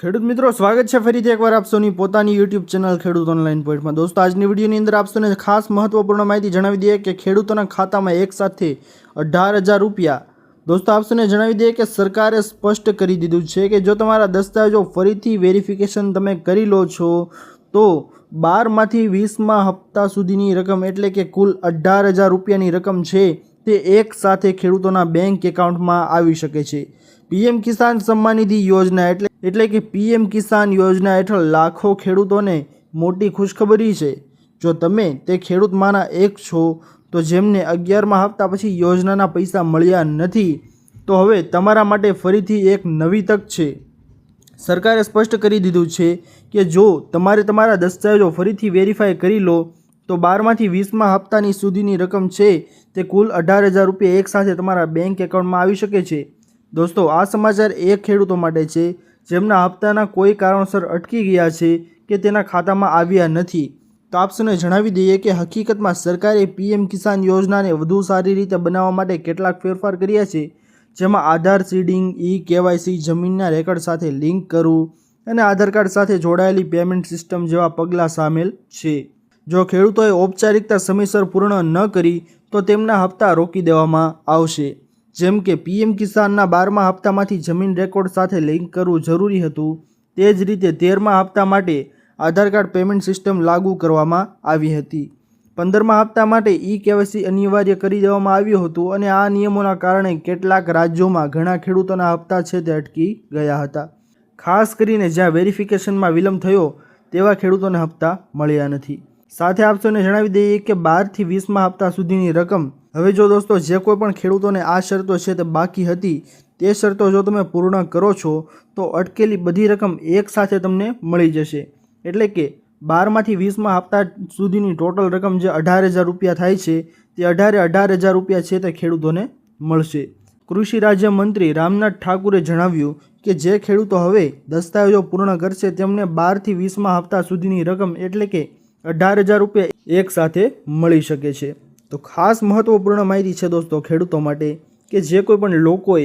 ખેડૂત મિત્રો, સ્વાગત છે ફરીથી એકવાર આપસોની પોતાની યુટ્યુબ ચેનલ ખેડૂત ઓનલાઈન પોઈન્ટમાં દોસ્તો, આજની વિડીયોની અંદર આપસોને ખાસ મહત્વપૂર્ણ માહિતી જણાવી દઈએ કે ખેડૂતોના ખાતામાં એક સાથે અઢાર હજાર રૂપિયા. દોસ્તો આપસોને જણાવી દઈએ કે સરકારે સ્પષ્ટ કરી દીધું છે કે જો તમારા દસ્તાવેજો ફરીથી વેરિફિકેશન તમે કરી લો છો, તો બારમાંથી વીસમાં હપ્તા સુધીની રકમ એટલે કે કુલ અઢાર હજાર રૂપિયાની રકમ છે તે એક સાથે ખેડૂતોના બેંક એકાઉન્ટમાં આવી શકે છે. પીએમ કિસાન સન્માન નિધિ યોજના એટલે એટલે કે પીએમ કિસાન યોજના હેઠળ લાખો ખેડૂતોને મોટી ખુશખબરી છે. જો તમે તે ખેડૂતમાંના એક છો, તો જેમને અગિયારમાં હપ્તા પછી યોજનાના પૈસા મળ્યા નથી, તો હવે તમારા માટે ફરીથી એક નવી તક છે. સરકારે સ્પષ્ટ કરી દીધું છે કે જો તમારે તમારા દસ્તાવેજો ફરીથી વેરીફાઈ કરી લો, તો બારમાંથી વીસમાં હપ્તાની સુધીની રકમ છે, તે કુલ અઢાર હજાર રૂપિયા એકસાથે તમારા બેંક એકાઉન્ટમાં આવી શકે છે. દોસ્તો, આ સમાચાર એ ખેડૂતો માટે છે, જેમના હપ્તાના કોઈ કારણસર અટકી ગયા છે કે તેના ખાતામાં આવ્યા નથી. તો આપસને જણાવી દઈએ કે હકીકતમાં સરકારે પીએમ કિસાન યોજનાને વધુ સારી રીતે બનાવવા માટે કેટલાક ફેરફાર કર્યા છે, જેમાં આધાર સીડિંગ ઈ કેવાયસી જમીનના રેકર્ડ સાથે લિંક કરવું અને આધાર કાર્ડ સાથે જોડાયેલી પેમેન્ટ સિસ્ટમ જેવા પગલાં સામેલ છે. જો ખેડૂતોએ ઔપચારિકતા સમયસર પૂર્ણ ન કરી, તો તેમના હપ્તા રોકી દેવામાં આવશે. જેમ કે પીએમ કિસાનના બારમા હપ્તામાંથી જમીન રેકોર્ડ સાથે લિંક કરવું જરૂરી હતું, તે જ રીતે તેરમા હપ્તા માટે આધાર કાર્ડ પેમેન્ટ સિસ્ટમ લાગુ કરવામાં આવી હતી. પંદરમા હપ્તા માટે ઈ કેવાયસી અનિવાર્ય કરી દેવામાં આવ્યું હતું અને આ નિયમોના કારણે કેટલાક રાજ્યોમાં ઘણા ખેડૂતોના હપ્તા છે તે અટકી ગયા હતા. ખાસ કરીને જ્યાં વેરિફિકેશનમાં વિલંબ થયો, તેવા ખેડૂતોને હપ્તા મળ્યા નથી. સાથે આપસોને જણાવી દઈએ કે બારથી વીસમાં હપ્તા સુધીની રકમ હવે જો દોસ્તો, જે કોઈ પણ ખેડૂતોને આ શરતો છે તે બાકી હતી, તે શરતો જો તમે પૂર્ણ કરો છો, તો અટકેલી બધી રકમ એક સાથે તમને મળી જશે. એટલે કે બારમાંથી વીસમાં હપ્તા સુધીની ટોટલ રકમ જે અઢાર હજાર રૂપિયા થાય છે, તે અઢારે અઢાર હજાર રૂપિયા છે તે ખેડૂતોને મળશે. કૃષિ રાજ્યમંત્રી રામનાથ ઠાકુરે જણાવ્યું કે જે ખેડૂતો હવે દસ્તાવેજો પૂર્ણ કરશે, તેમને બારથી વીસમાં હપ્તા સુધીની રકમ એટલે કે અઢાર હજાર રૂપિયા એક સાથે મળી શકે છે. તો ખાસ મહત્વપૂર્ણ માહિતી છે દોસ્તો ખેડૂતો માટે કે જે કોઈ પણ લોકોએ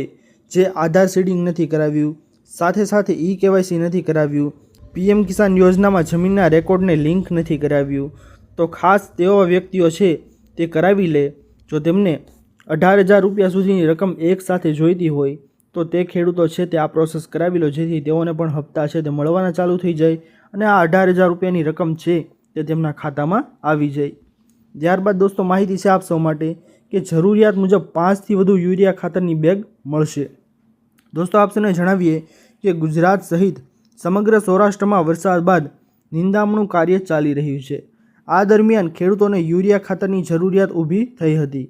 જે આધાર સીડિંગ નથી કરાવ્યું, સાથે સાથે ઈ કેવાયસી નથી કરાવ્યું પીએમ કિસાન યોજનામાં જમીનના રેકોર્ડને લિંક નથી કરાવ્યું, તો ખાસ તેવા વ્યક્તિઓ છે તે કરાવી લે. જો તેમને અઢાર હજાર રૂપિયા સુધીની રકમ એક સાથે જોઈતી હોય, તો તે ખેડૂતો છે તે આ પ્રોસેસ કરાવી લો, જેથી તેઓને પણ હપ્તા છે તે મળવાના ચાલુ થઈ જાય અને આ અઢાર હજાર રૂપિયાની રકમ છે તે તેમના ખાતામાં આવી જાય. ત્યારબાદ દોસ્તો માહિતી છે આપ સૌ માટે કે જરૂરિયાત મુજબ પાંચથી વધુ યુરિયા ખાતરની બેગ મળશે. દોસ્તો આપશેને જણાવીએ કે ગુજરાત સહિત સમગ્ર સૌરાષ્ટ્રમાં વરસાદ બાદ નિંદામણું કાર્ય ચાલી રહ્યું છે. આ દરમિયાન ખેડૂતોને યુરિયા ખાતરની જરૂરિયાત ઊભી થઈ હતી.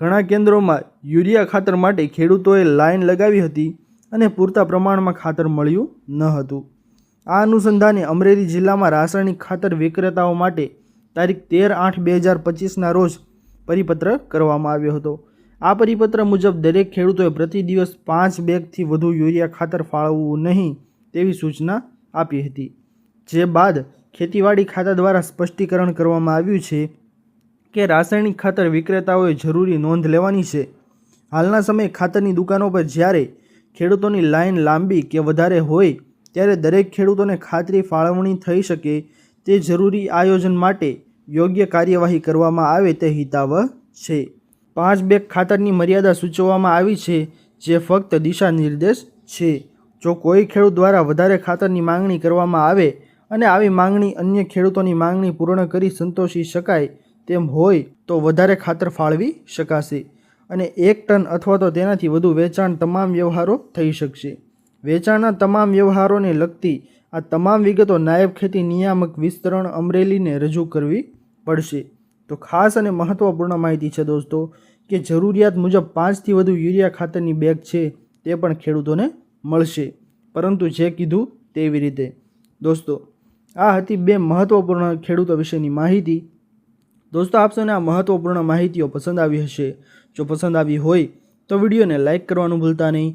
ઘણા કેન્દ્રોમાં યુરિયા ખાતર માટે ખેડૂતોએ લાઇન લગાવી હતી અને પૂરતા પ્રમાણમાં ખાતર મળ્યું ન હતું. આ અનુસંધાને અમરેલી જિલ્લામાં રાસાયણિક ખાતર વિક્રેતાઓ માટે તારીખ તેર આઠ બે હજાર પચીસના રોજ પરિપત્ર કરવામાં આવ્યો હતો. આ પરિપત્ર મુજબ દરેક ખેડૂતોએ પ્રતિ દિવસ પાંચ બેગથી વધુ યુરિયા ખાતર ફાળવવું નહીં તેવી સૂચના આપી હતી. જે બાદ ખેતીવાડી ખાતા દ્વારા સ્પષ્ટીકરણ કરવામાં આવ્યું છે કે રાસાયણિક ખાતર વિક્રેતાઓએ જરૂરી નોંધ લેવાની છે. હાલના સમયે ખાતરની દુકાનો પર જ્યારે ખેડૂતોની લાઇન લાંબી કે વધારે હોય, ત્યારે દરેક ખેડૂતોને ખાતરી ફાળવણી થઈ શકે તે જરૂરી આયોજન માટે યોગ્ય કાર્યવાહી કરવામાં આવે તે હિતાવહ છે. પાંચ બેગ ખાતરની મર્યાદા સૂચવવામાં આવી છે, જે ફક્ત દિશા નિર્દેશ છે. જો કોઈ ખેડૂત દ્વારા વધારે ખાતરની માંગણી કરવામાં આવે અને આવી માંગણી અન્ય ખેડૂતોની માંગણી પૂર્ણ કરી સંતોષી શકાય તેમ હોય, તો વધારે ખાતર ફાળવી શકાશે અને એક ટન અથવા તો તેનાથી વધુ વેચાણ તમામ વ્યવહારો થઈ શકશે. વેચાણના તમામ વ્યવહારોને લગતી આ તમામ વિગતો નાયબ ખેતી નિયામક વિસ્તરણ અમરેલીને રજૂ કરવી પડશે. તો ખાસ અને મહત્ત્વપૂર્ણ માહિતી છે દોસ્તો કે જરૂરિયાત મુજબ પાંચથી વધુ યુરિયા ખાતરની બેગ છે તે પણ ખેડૂતોને મળશે. પરંતુ જે કીધું તેવી રીતે. દોસ્તો, આ હતી બે મહત્ત્વપૂર્ણ ખેડૂતો વિશેની માહિતી. દોસ્તો આપશોને આ મહત્ત્વપૂર્ણ માહિતીઓ પસંદ આવી હશે. જો પસંદ આવી હોય તો વિડીયોને લાઇક કરવાનું ભૂલતા નહીં.